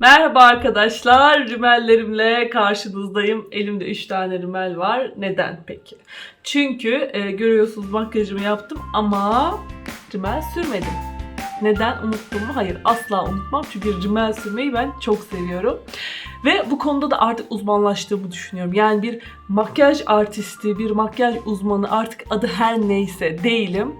Merhaba arkadaşlar, rimellerimle karşınızdayım. Elimde 3 tane rimel var. Neden peki? Çünkü e, görüyorsunuz makyajımı yaptım ama rimel sürmedim. Neden unuttum mu? Hayır asla unutmam. Çünkü rimel sürmeyi ben çok seviyorum. Ve bu konuda da artık uzmanlaştığımı düşünüyorum. Yani bir makyaj artisti, bir makyaj uzmanı artık adı her neyse değilim.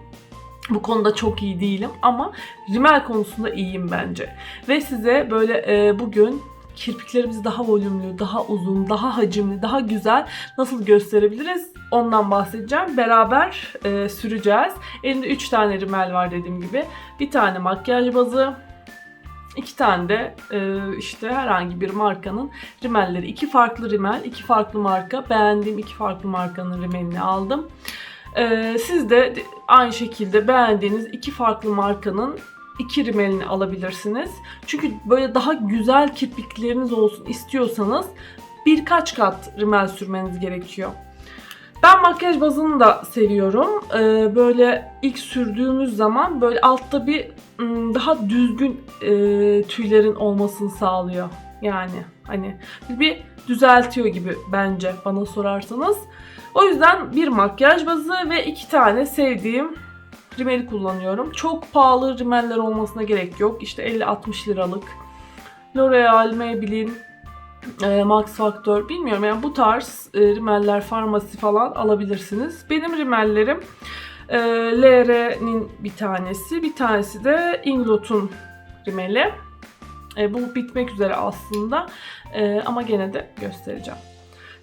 Bu konuda çok iyi değilim ama rimel konusunda iyiyim bence. Ve size böyle e, bugün kirpiklerimizi daha volümlü, daha uzun, daha hacimli, daha güzel nasıl gösterebiliriz ondan bahsedeceğim. Beraber e, süreceğiz. Elimde 3 tane rimel var dediğim gibi. Bir tane makyaj bazı, iki tane de e, işte herhangi bir markanın rimelleri. İki farklı rimel, iki farklı marka. Beğendiğim iki farklı markanın rimelini aldım. Ee, siz de aynı şekilde beğendiğiniz iki farklı markanın iki rimelini alabilirsiniz. Çünkü böyle daha güzel kirpikleriniz olsun istiyorsanız birkaç kat rimel sürmeniz gerekiyor. Ben makyaj bazını da seviyorum. Ee, böyle ilk sürdüğümüz zaman böyle altta bir ım, daha düzgün e, tüylerin olmasını sağlıyor. Yani hani bir düzeltiyor gibi bence bana sorarsanız. O yüzden bir makyaj bazı ve iki tane sevdiğim rimeli kullanıyorum. Çok pahalı rimeller olmasına gerek yok. İşte 50-60 liralık. L'Oreal, Maybelline, e, Max Factor bilmiyorum yani bu tarz e, rimeller farmasi falan alabilirsiniz. Benim rimellerim e, LR'nin bir tanesi, bir tanesi de Inglot'un rimeli. E, bu bitmek üzere aslında E, ama gene de göstereceğim.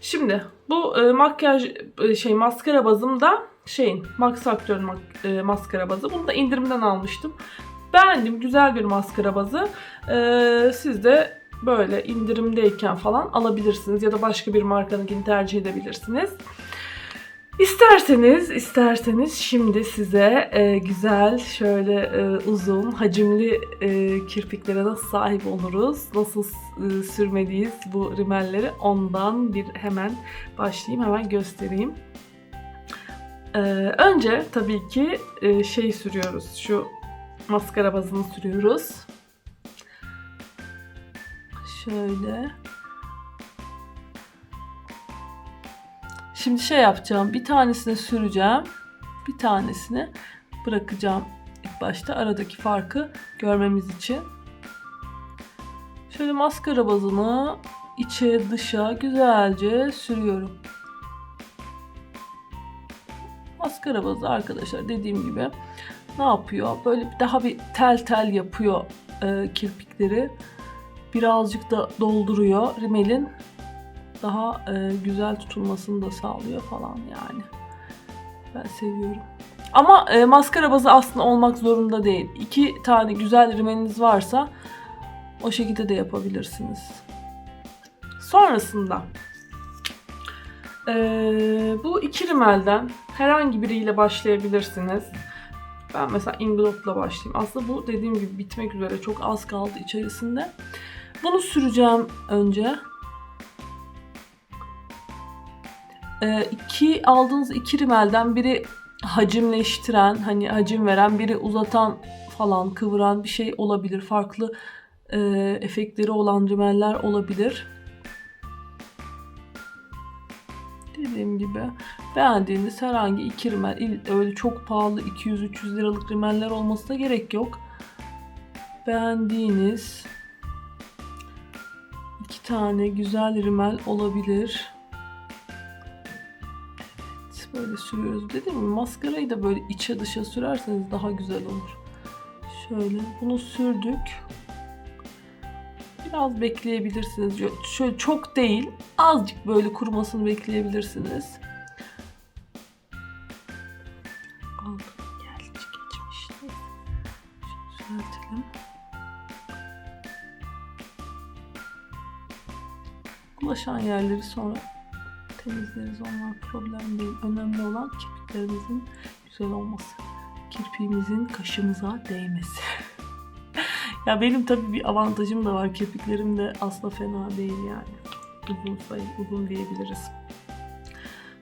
Şimdi bu e, makyaj e, şey maskara bazım da şeyin Max Factor'ın mak- e, maskara bazı. Bunu da indirimden almıştım. Beğendim. Güzel bir maskara bazı. E, siz de böyle indirimdeyken falan alabilirsiniz ya da başka bir markanınkini tercih edebilirsiniz. İsterseniz, isterseniz şimdi size e, güzel, şöyle e, uzun, hacimli e, kirpiklere nasıl sahip oluruz, nasıl e, sürmeliyiz bu rimelleri ondan bir hemen başlayayım, hemen göstereyim. E, önce tabii ki e, şey sürüyoruz, şu maskara bazını sürüyoruz. Şöyle. Şimdi şey yapacağım. Bir tanesini süreceğim. Bir tanesini bırakacağım ilk başta aradaki farkı görmemiz için. Şöyle maskara bazını içe dışa güzelce sürüyorum. Maskara bazı arkadaşlar dediğim gibi ne yapıyor? Böyle daha bir tel tel yapıyor e, kirpikleri. Birazcık da dolduruyor. Rimelin daha e, güzel tutulmasını da sağlıyor falan yani. Ben seviyorum. Ama e, maskara bazı aslında olmak zorunda değil. İki tane güzel rimeliniz varsa o şekilde de yapabilirsiniz. Sonrasında e, bu iki rimelden herhangi biriyle başlayabilirsiniz. Ben mesela Inglot'la başlayayım. Aslında bu dediğim gibi bitmek üzere çok az kaldı içerisinde. Bunu süreceğim önce. Ee, iki aldığınız iki rimelden biri hacimleştiren, hani hacim veren, biri uzatan falan kıvıran bir şey olabilir. Farklı e, efektleri olan rimeller olabilir. Dediğim gibi beğendiğiniz herhangi iki rimel, öyle çok pahalı 200-300 liralık rimeller olmasına gerek yok. Beğendiğiniz iki tane güzel rimel olabilir. Böyle sürüyoruz. Dediğim gibi maskarayı da böyle içe dışa sürerseniz daha güzel olur. Şöyle bunu sürdük. Biraz bekleyebilirsiniz. Şöyle çok değil, azıcık böyle kurumasını bekleyebilirsiniz. Aldım, geldi, geçmişti. Şunu düzeltelim. Yerleri sonra temizleriz. Onlar problem değil. Önemli olan kirpiklerimizin güzel olması. Kirpiğimizin kaşımıza değmesi. ya benim tabii bir avantajım da var. Kirpiklerim de aslında fena değil yani. Uzun sayı, uzun diyebiliriz.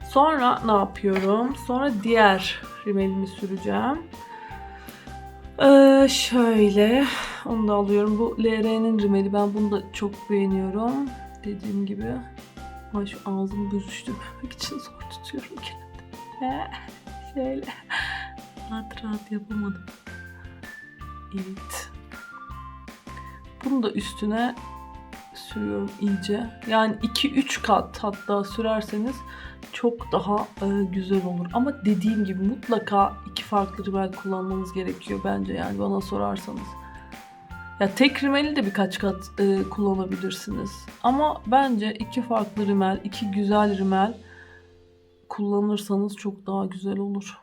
Sonra ne yapıyorum? Sonra diğer rimelimi süreceğim. Ee, şöyle Onu da alıyorum. Bu LR'nin rimeli. Ben bunu da çok beğeniyorum. Dediğim gibi. Ay şu ağzımı büzüştürmemek için zor tutuyorum kendimi. Şöyle. Rahat rahat yapamadım. Evet. Bunu da üstüne sürüyorum iyice. Yani 2-3 kat hatta sürerseniz çok daha e, güzel olur. Ama dediğim gibi mutlaka iki farklı rimel kullanmanız gerekiyor bence yani bana sorarsanız. Ya tek rimeli de birkaç kat e, kullanabilirsiniz. Ama bence iki farklı rimel, iki güzel rimel kullanırsanız çok daha güzel olur.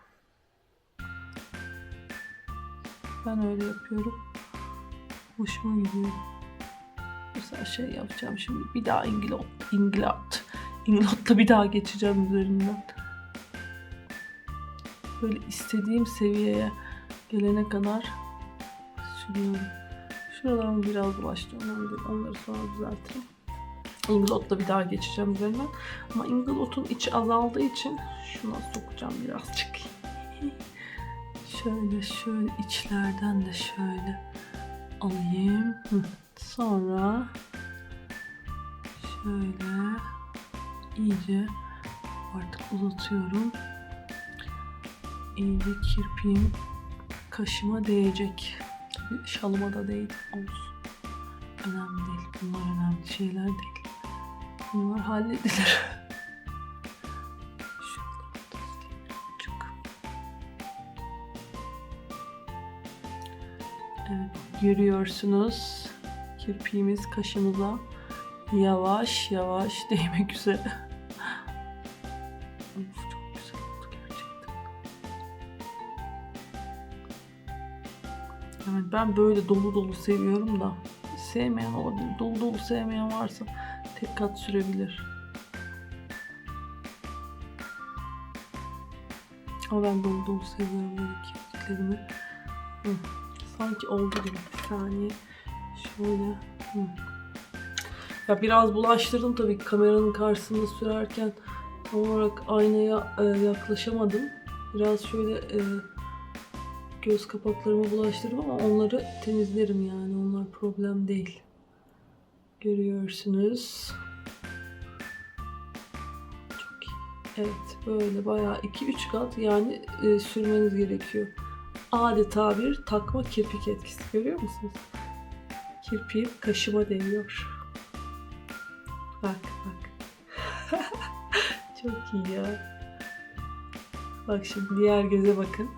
Ben öyle yapıyorum. Hoşuma gidiyor. Mesela şey yapacağım şimdi bir daha İngilot, İngilot, İngilot'ta bir daha geçeceğim üzerinden. Böyle istediğim seviyeye gelene kadar sürüyorum. Şuralarımı biraz bulaştırıyorum. Onları, onları sonra düzeltirim. Inglot'ta bir daha geçeceğim üzerinden. Ama Inglot'un içi azaldığı için şuna sokacağım birazcık. şöyle şöyle içlerden de şöyle alayım. Sonra şöyle iyice artık uzatıyorum. İyice kirpiğim kaşıma değecek. Şalıma da değdi. Olsun. Önemli değil. Bunlar önemli şeyler değil. Bunlar halledilir. Evet, görüyorsunuz. Kirpiğimiz kaşımıza yavaş yavaş değmek üzere. Yani ben böyle dolu dolu seviyorum da sevmeyen olabilir. Dolu dolu sevmeyen varsa tek kat sürebilir. Ama ben dolu dolu seviyorum böyle kirpiklerimi. Hı. Sanki oldu gibi bir saniye. Şöyle. Hı. Ya biraz bulaştırdım tabii kameranın karşısında sürerken tam olarak aynaya e, yaklaşamadım. Biraz şöyle e, göz kapaklarımı bulaştırdım ama onları temizlerim yani. Onlar problem değil. Görüyorsunuz. Çok iyi. Evet böyle bayağı 2-3 kat yani e, sürmeniz gerekiyor. Adeta bir takma kirpik etkisi görüyor musunuz? Kirpiğim kaşıma değiyor. Bak bak. Çok iyi ya. Bak şimdi diğer göze bakın.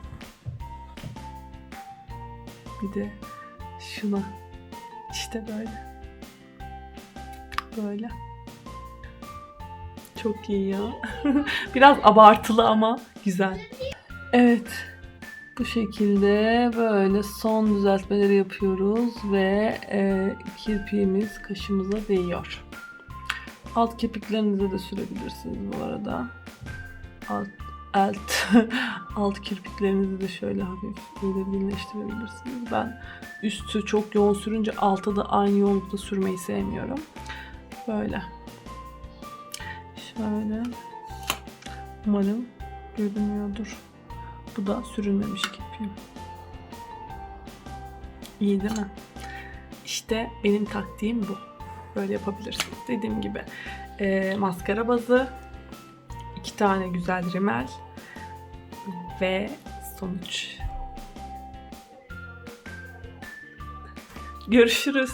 Bir de şuna. İşte böyle. Böyle. Çok iyi ya. Biraz abartılı ama güzel. Evet. Bu şekilde böyle son düzeltmeleri yapıyoruz ve e, kirpiğimiz kaşımıza değiyor. Alt kirpiklerinize de sürebilirsiniz bu arada. Alt, alt, alt kirpiklerinizi de şöyle hafif iyice birleştirebilirsiniz. Ben üstü çok yoğun sürünce alta da aynı yoğunlukta sürmeyi sevmiyorum. Böyle. Şöyle. Umarım görünüyordur. Bu da sürülmemiş kirpiğim. İyi değil mi? İşte benim taktiğim bu. Böyle yapabilirsiniz. Dediğim gibi e, maskara bazı, tane güzel rimel ve sonuç. Görüşürüz.